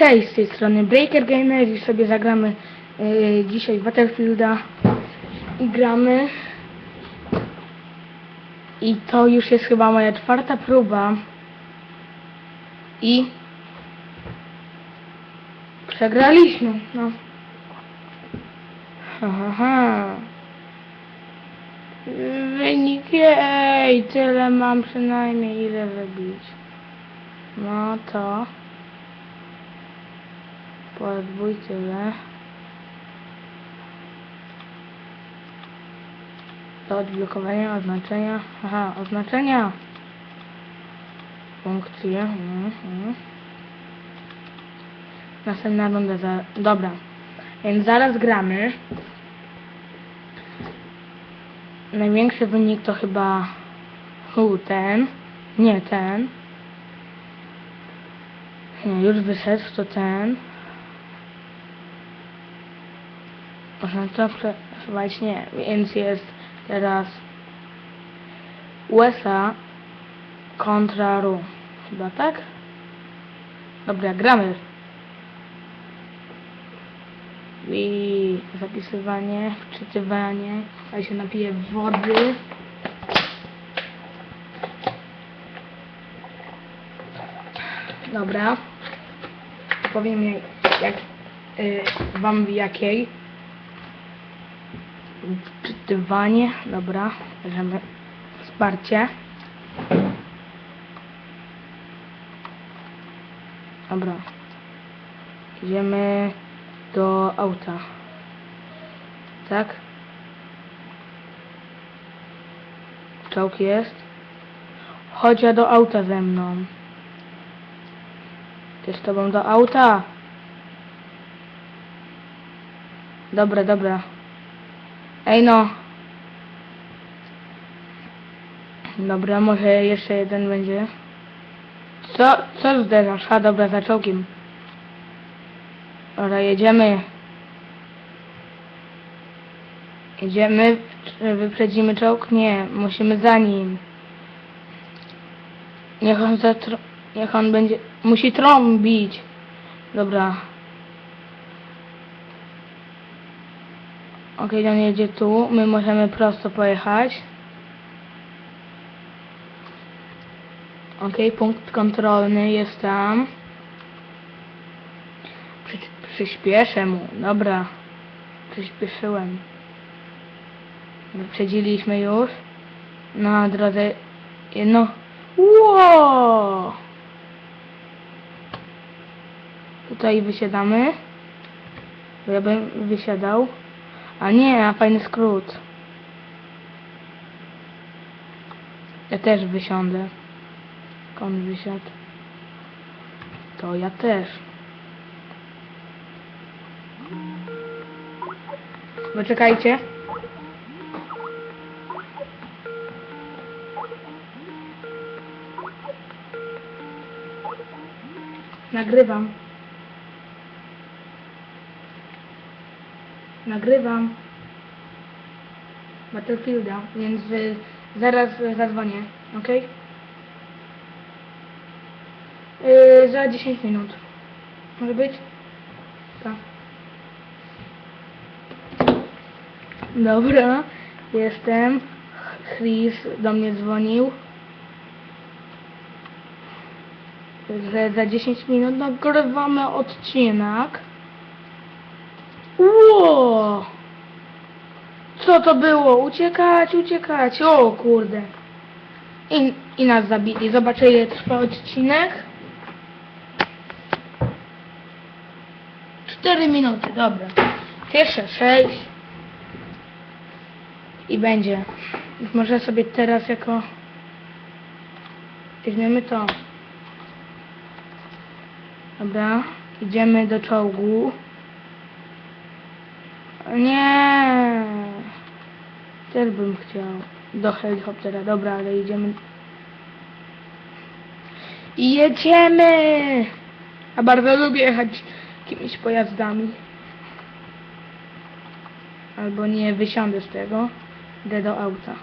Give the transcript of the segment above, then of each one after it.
Cześć, z tej strony Breaker Gamer i sobie zagramy yy, dzisiaj Battlefielda i gramy i to już jest chyba moja czwarta próba i przegraliśmy, no. Ha, ha, ha. Wynik, jej, tyle mam przynajmniej ile wybić. No to podbój tyle. Do odblokowania oznaczenia. Aha, oznaczenia. Funkcje. Mhm. Następna runda za... Dobra. Więc zaraz gramy. Największy wynik to chyba u, ten. Nie ten. Nie, już wyszedł, to ten. Można to przesuwać? Nie, więc jest teraz USA kontra RU. Chyba tak? Dobra, gramy. I zapisywanie, wczytywanie. Ja się napiję wody. Dobra. Powiem jak, jak y, wam jakiej. Wczytywanie. Dobra. Bierzemy wsparcie. Dobra. Idziemy do auta. Tak? Czołg jest. Chodź ja do auta ze mną. Ty z tobą do auta. Dobra, dobra. Ej no. Dobra, może jeszcze jeden będzie. Co? Co zderzasz? A dobra, za czołgiem. Dobra, jedziemy. Jedziemy. Wyprzedzimy czołg? Nie, musimy za nim. Niech on. Niech on będzie... Musi trąbić. Dobra. Okej, on jedzie tu. My możemy prosto pojechać. Okej, punkt kontrolny jest tam. Przy, przyspieszę mu. Dobra. Przyspieszyłem. Wyprzedziliśmy już. Na drodze jedno. Ło! Tutaj wysiadamy. Ja bym wysiadał. A nie, a fajny skrót. Ja też wysiądę. On wysiadł. To ja też. Poczekajcie. Nagrywam. Nagrywam. Battlefielda, więc y, zaraz y, zadzwonię, ok? Za 10 minut. Może być? Tak. Dobra, jestem. Chris do mnie dzwonił. Że za 10 minut nagrywamy odcinek. Co to było? Uciekać, uciekać. O kurde. I, I nas zabili. Zobaczę ile trwa odcinek. 4 minuty, dobra. Pierwsze 6. I będzie. Może sobie teraz jako... Weźmiemy to. Dobra. Idziemy do czołgu. Nie. Też bym chciał. Do helikoptera. Dobra, ale idziemy. I jedziemy! A bardzo lubię jechać jakimiś pojazdami. Albo nie wysiądę z tego. Idę do auta.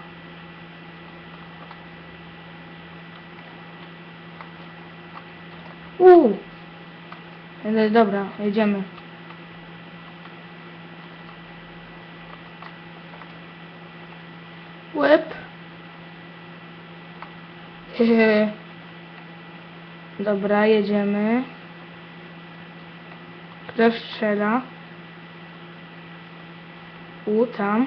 Uuu! Dobra, jedziemy. Łeb. Hehe. Dobra, jedziemy. Kto strzela? U, tam.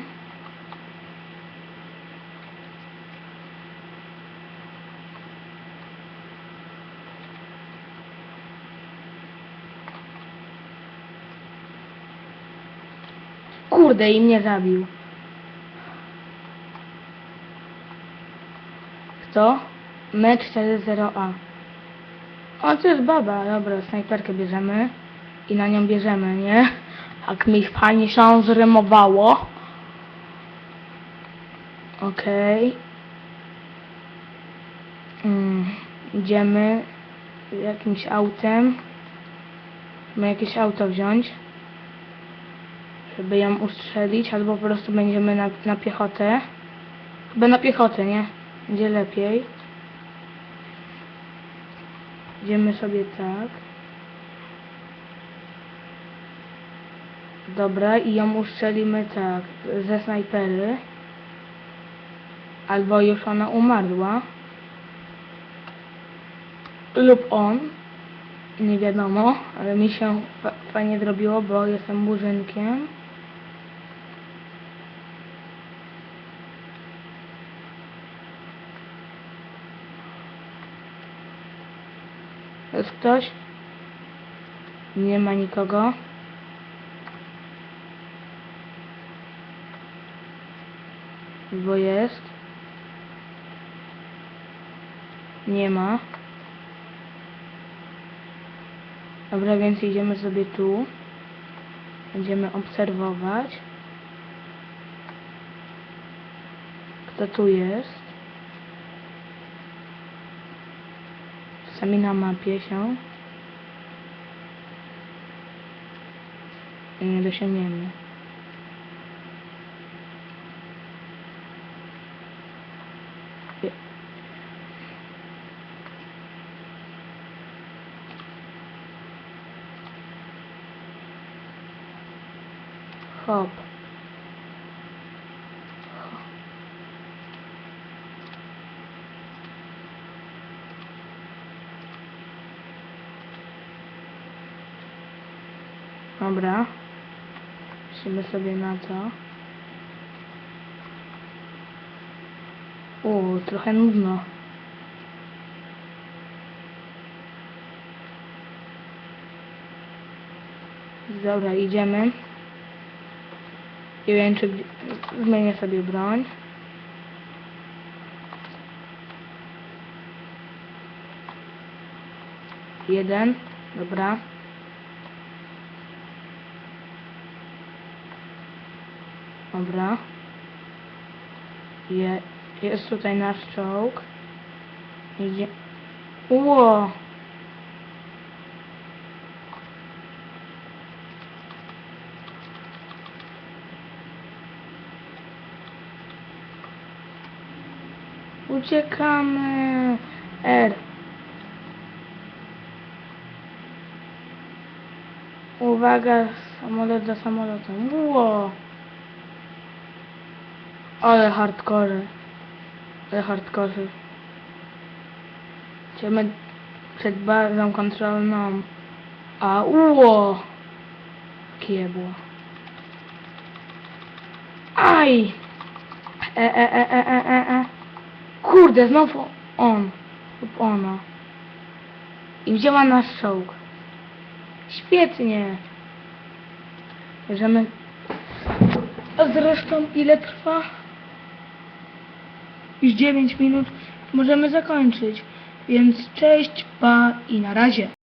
Kurde, i mnie zabił. Kto? Mecz 4-0A. O, to jest baba. Dobra, snajperkę bierzemy. I na nią bierzemy, nie? Jak mi fajnie się zrymowało. Okej. Mm, idziemy jakimś autem. Musimy jakieś auto wziąć. Żeby ją ustrzelić, albo po prostu będziemy na, na piechotę. Chyba na piechotę, nie? Będzie lepiej. Idziemy sobie tak. Dobra, i ją ustrzelimy tak, ze snajpery. Albo już ona umarła. Lub on. Nie wiadomo, ale mi się fa fajnie zrobiło, bo jestem murzynkiem. Jest ktoś? Nie ma nikogo. Bo jest. Nie ma. Dobra, więc idziemy sobie tu. Będziemy obserwować. Kto tu jest? Czasami na mapie się. Nie dosięgniemy. Hop. Dobra. Musimy sobie na to. O, trochę nudno. Dobra, idziemy. Nie wiem, czy zmienię sobie broń. Jeden, dobra. Dobra. Je, jest tutaj nasz czołg. Idzie. Ło! Uciekamy! R. Uwaga, samolot za samolotem. Ło! Ale hardcore. Ale hardcore. Idziemy przed bazą kontrolną. A uło! Kiebło. Aj! E, e, e, e, e, e, e. Kurde, znowu on. Lub ona. I wzięła nasz czołg. Świetnie. Bierzemy a zresztą ile trwa? Już 9 minut. Możemy zakończyć. Więc cześć, pa i na razie.